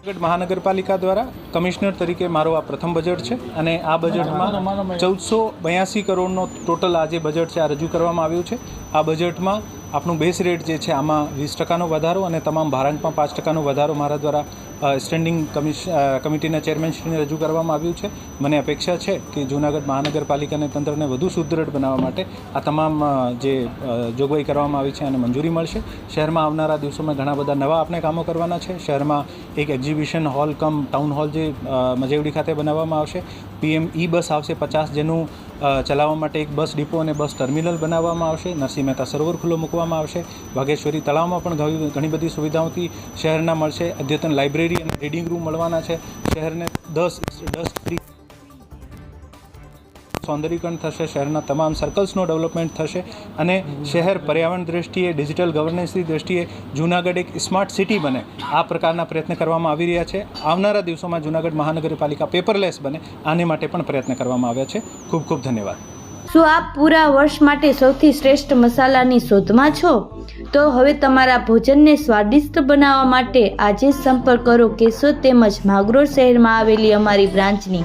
જૂનાગઢ મહાનગરપાલિકા દ્વારા કમિશનર તરીકે મારો આ પ્રથમ બજેટ છે અને આ બજેટમાં ચૌદસો બ્યાસી કરોડનો ટોટલ આ જે બજેટ છે, આ રજૂ કરવામાં આવ્યું છે. આ બજેટમાં આપણું બેસ રેટ જે છે, આમાં વીસ ટકાનો વધારો અને તમામ ભારાંકમાં પાંચ ટકાનો વધારો મારા દ્વારા સ્ટેન્ડિંગ કમિટીના ચેરમેનશ્રીને રજૂ કરવામાં આવ્યું છે. મને અપેક્ષા છે કે જૂનાગઢ મહાનગરપાલિકાને તંત્રને વધુ સુદૃઢ બનાવવા માટે આ તમામ જે જોગવાઈ કરવામાં આવી છે અને મંજૂરી મળશે. શહેરમાં આવનારા દિવસોમાં ઘણા બધા નવા આપણે કામો કરવાના છે. શહેરમાં એક exhibition hall cum town hall જે મજેવડી ખાતે બનાવવામાં આવશે. પીએમ ઈ બસ આવશે. પચાસ જેનું ચલાવવા માટે એક બસ ડિપો અને બસ ટર્મિનલ બનાવવામાં આવશે. નરસિંહ મહેતા સરોવર ખુલ્લો મૂકવામાં આવશે. વાઘેશ્વરી તળાવમાં પણ ઘણી બધી સુવિધાઓથી શહેરના મળશે. અદ્યતન લાઇબ્રેરી અને રીડિંગ રૂમ મળવાના છે. શહેરને દસ દસ ફ્રી સૌંદર્યીકરણ થશે, શહેરના તમામ સર્કલ્સનું ડેવલપમેન્ટ થશે અને શહેર પર્યાવરણ દ્રષ્ટિએ ડિજિટલ ગવર્નન્સની દ્રષ્ટિએ જૂનાગઢ એક સ્માર્ટ સિટી બને. આ પ્રકારના પ્રયત્ન કરવામાં આવી રહ્યા છે. આવનારા દિવસોમાં જૂનાગઢ મહાનગરપાલિકા પેપરલેસ બને. આને માટે પણ પ્રયત્ન કરવામાં આવ્યા છે. ખૂબ ખૂબ ધન્યવાદ. શું આપ પૂરા વર્ષ માટે સૌથી શ્રેષ્ઠ મસાલાની શોધમાં છો? તો હવે તમારા ભોજનને સ્વાદિષ્ટ બનાવવા માટે આજે સંપર્ક કરો કેશોદ તેમજ માગરોળ શહેરમાં આવેલી અમારી બ્રાન્ચની.